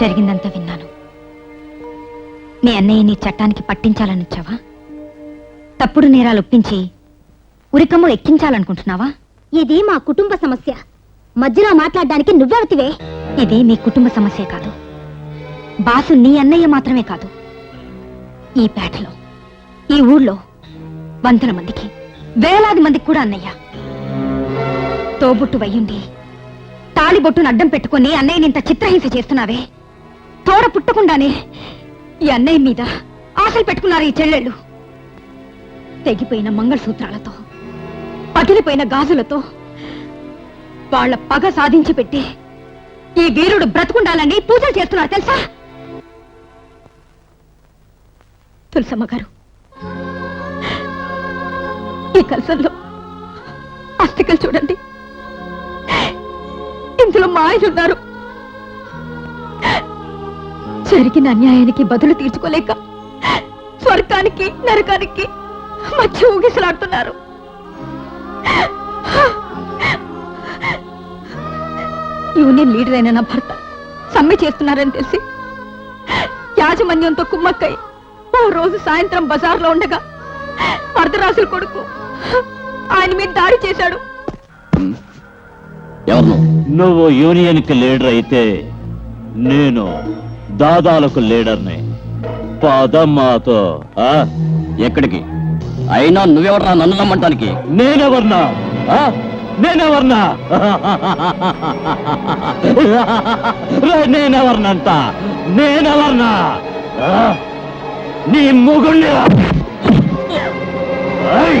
జరిగిందంతా విన్నాను. మీ అన్నయ్య నీ చట్టానికి పట్టించాలని వచ్చావా తప్పుడు నేరాలు ఒప్పించి ఉరికమ్ము ఎక్కించాలనుకుంటున్నావా? ఇది మా కుటుంబ సమస్య. మధ్యలో మాట్లాడడానికి నువ్వెవతివే ఇది మీ కుటుంబ సమస్య కాదు. బాసు నీ అన్నయ్య మాత్రమే కాదు. ఈ పేటలో ఈ ఊళ్ళో వందల మందికి వేలాది మందికి కూడా అన్నయ్య. తోబుట్టు వయ్యుండి తాళిబొట్టును అడ్డం పెట్టుకుని అన్నయ్యని ఇంత చిత్రహింస చేస్తున్నావే? తోడ పుట్టకుండానే ఈ అన్నయ్య మీద ఆశలు పెట్టుకున్నారు ఈ చెల్లెళ్ళు. తెగిపోయిన మంగళసూత్రాలతో పగిలిపోయిన గాజులతో వాళ్ళ పగ సాధించి పెట్టి ఈ వీరుడు బ్రతుకుండాలని పూజలు చేస్తున్నారు తెలుసా? తులసమ్మ గారు ఈ కలసంలో అస్థికలు చూడండి. ఇందులో మాయలున్నారు. ఉన్నారు జరిగిన అన్యాయానికి బదులు తీర్చుకోలేక స్వర్గానికి నరకానికి మధ్య ఊగిసలాడుతున్నారు. యూనియన్ లీడర్ అయిన నా భర్త సమ్మె చేస్తున్నారని తెలిసి యాజమాన్యంతో కుమ్మక్కై ఓ రోజు సాయంత్రం బజార్లో ఉండగా అర్ధరాసుల కొడుకు ఆయన మీద దాడి చేశాడు. ఎవరు నువ్వు? యూనియన్కి లీడర్ అయితే నేను దాదాలకు లీడర్ని పదమ్మాతో ఆ? ఎక్కడికి అయినా నువ్వెవరా నన్ను నమ్మంటానికి నేనెవర్నా ఆ? నేనెవర్నా రే, నేనెవర్నంత నేనెవర్నా ఆ? నీ ముగుణ్ణి ఏయ్!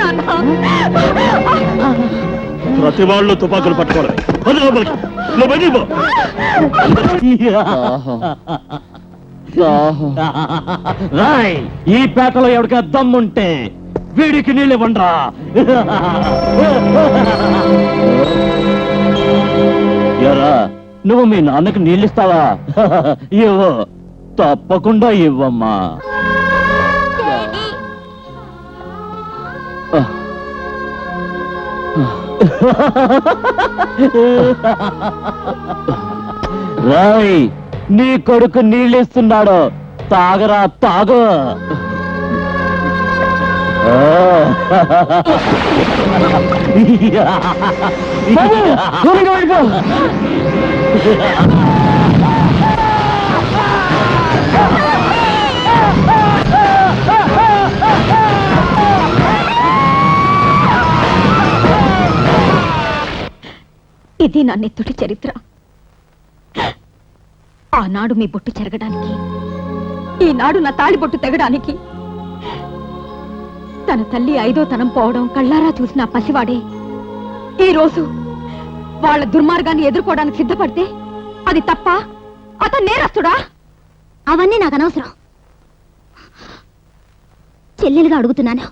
నాన్న. ప్రతి వాళ్ళు తుపాకులు పట్టుకోవాలి. రాయ్ ఈ పేటలో ఎవరికా దమ్ముంటే వీడికి నీళ్ళు ఇవ్వండ్రా. ఎరా నువ్వు మీ నాన్నకి నీళ్ళిస్తావా ఇవ్వు. తప్పకుండా ఇవ్వమ్మా. రాయ్ నీ కొడుకు నీళ్ళిస్తున్నాడు తాగరా తాగు ఆ. దూరంగా వెళ్ళిపో. ఇది నా నెత్తుటి చరిత్ర. ఆనాడు మీ బొట్టు చెరగడానికి ఈనాడు నా తాళి బొట్టు తెగడానికి తన తల్లి ఐదో తనం పోవడం కళ్ళారా చూసిన పసివాడే ఈ రోజు వాళ్ళ దుర్మార్గాన్ని ఎదుర్కోవడానికి సిద్ధపడితే అది తప్ప? అతను నేరస్తుడా? అవన్నీ నాకు అనవసరం. చెల్లెలుగా అడుగుతున్నాను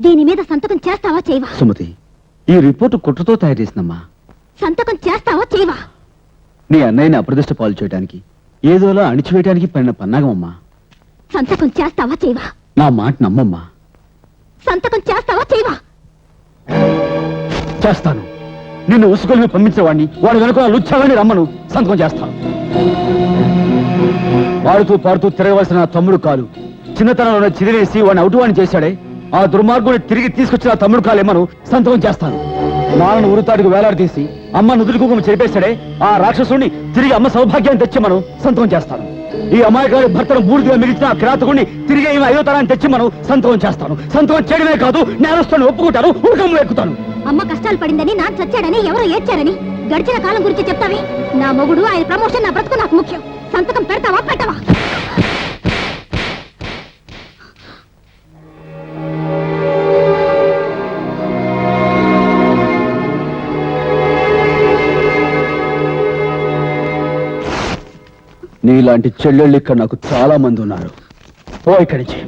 దీని మీద సంతకం చేస్తావా చేయవా? సుమతి ఈ రిపోర్టు కుట్రతో తయారు చేసిందమ్మా. సంతకం చేస్తావా చేయవా? నీ అన్నయ్యని అప్రదిష్ట పాలు చేయడానికి ఏదోలా అణిచివేయడానికి పడిన పన్నాగమమ్మా. సంతకం చేస్తావా చేయవా? నా మాట నమ్మమ్మా. సంతకం చేస్తావా చేయవా? చేస్తాను. నిన్ను ఉసుగొలిమి పంపించిన వాడిని వాడు వెనుక లుచ్చావని రమ్మను. సంతకం చేస్తాను పాడుతూ పాడుతూ తిరగవలసిన నా తమ్ముడు కాలు. చిన్నతనంలో చిదిరేసి వాడిని అవుటువాణి చేశాడే. ఆ దుర్మార్గుని తిరిగి తీసుకొచ్చిన తమ్ముడు కాలేమను సంతకం చేస్తాను. నాన్నను ఉరుతాడుకు వేలాడదీసి అమ్మ నుదురు కుంకుమ చెరిపేశాడే ఆ రాక్షసుడిని తిరిగి అమ్మ సౌభాగ్యాన్ని తెచ్చి మనం సంతకం చేస్తాను. ఈ అమాయకాడి భర్తను బూడిదిగా మిగిలిన ఆ కిరాతకుడిని తిరిగి ఈమె అయ్యో తరాన్ని తెచ్చి మనం సంతకం చేస్తాను. సంతకం చేయడమే కాదు నేరస్తుని ఒప్పుకుంటాను ఉడకంలో ఎక్కుతాను. అమ్మ కష్టాలు పడిందని నా చచ్చాడని ఎవరో ఏడ్చారని గడిచిన కాలం గురించి చెప్తావి? నా మొగుడు ఆయన ప్రమోషన్ నా బ్రతుకు నాకు ముఖ్యం. సంతకం పెడతావా? నీలాంటి చెల్లెళ్ళు ఇక్కడ నాకు చాలా మంది ఉన్నారు. ఓ ఇక్కడి నుంచి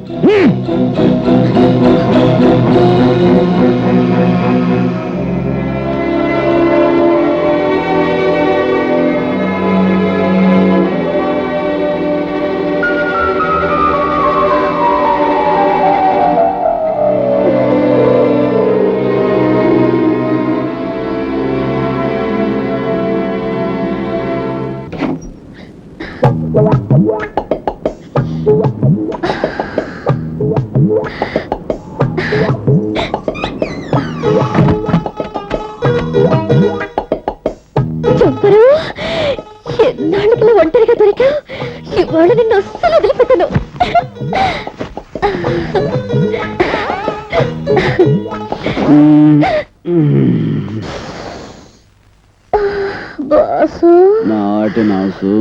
బాసు. నాటి నాసు.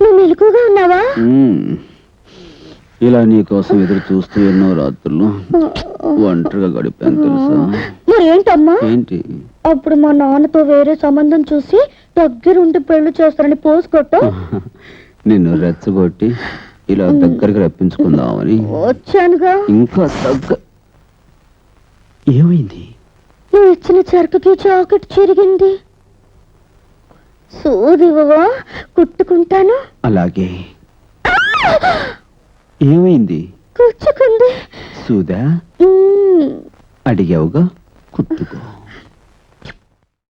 నువ్వు మెలకుగా ఉన్నావా? మ్మ్. ఇలా నీ కోసం ఎదురు చూస్తూ ఎన్నో రాత్రులు ఒంటరిగా గడిపాను తెలుసా? మరి ఏంటమ్మా? ఏంటి? అప్పుడు మా నాన్నతో వేరే సంబంధం చూసి దగ్గరుండి పెళ్ళి చేస్తారని పోసు కొట్టు నిన్ను రెచ్చగొట్టి ఇలా దగ్గరికి రప్పించుకుందామని. వచ్చానుగా. ఇంకా దగ్గ ఏమైంది? నువ్వు ఇచ్చిన చెరకకి జాకెట్ చిరిగింది. సూదివా కుట్టుకుంటాను. అలాగే. ఏమైంది? కూర్చుకుంది మ్మ్. అడిగావుగా? కుట్టుకో.